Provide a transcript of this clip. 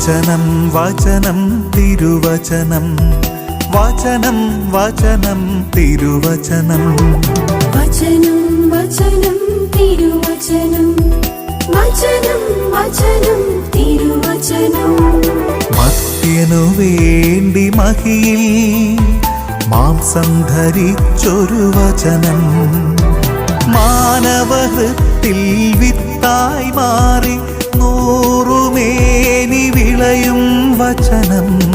വചനം വചനം തിരുവചനം. വചനം വചനം തിരുവചനം. വചനം വചനം വചനം തിരുവചനം വേണ്ടി മഹിയിൽ മാംസം ധരിച്ചൊരു വചനം. മാനവഹൃത്തിൽ വിത്തായി മാറി നൂറുമേനി വിളയും വചനം.